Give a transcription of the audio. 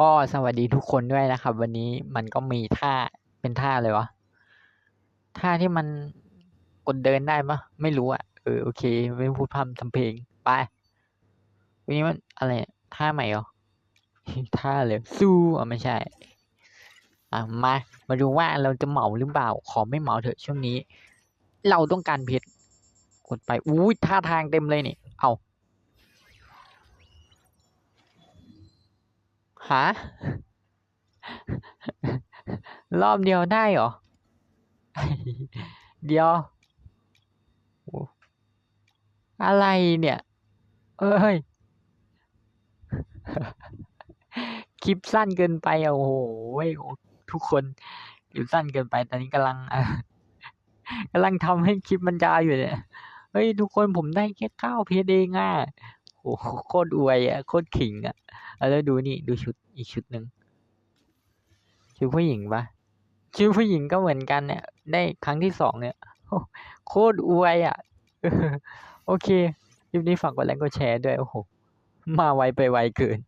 ก็สวัสดีทุกคนด้วยนะครับ วันนี้มันก็มีท่าเป็นท่าเลยวะท่าที่มันกดเดินได้ปะไม่รู้อะเออโอเคไม่พูดพร่ำทำเพลงไปวันนี้มันอะไรท่าใหม่เหรอท่าเลยสู้อะไม่ใช่ อะมามาดูว่าเราจะเหมาหรือเปล่า ขอไม่เหมาเถอะช่วงนี้ เราต้องการเพชรกดไปอุ้ยท่าทางเต็มเลยนี่ เอา หารอบเดียวได้เหรอ เดียว อะไรเนี่ย เอ้ย คลิปสั้นเกินไปอะโอ้โหทุกคน คลิปสั้นเกินไป ตอนนี้กำลังกำลังทำให้คลิปมันยาวอยู่เนี่ย เฮ้ย ทุกคนผมได้แค่เก้าเพจเองอะ อ้โหโคตรอวยอะโคตรขิงอะแล้วดูนี่ดูชุดอีกชุดหนึ่งชุดผู้หญิงปะชุดผู้หญิงก็เหมือนกันเนี่ย ได้ครั้งที่สองเนี่ยโอ้โคตรอวยอะโอเคคลิปนี้ฝากกดไลค์กดแชร์ด้วยโอ้โหมาไวไปไวเกิน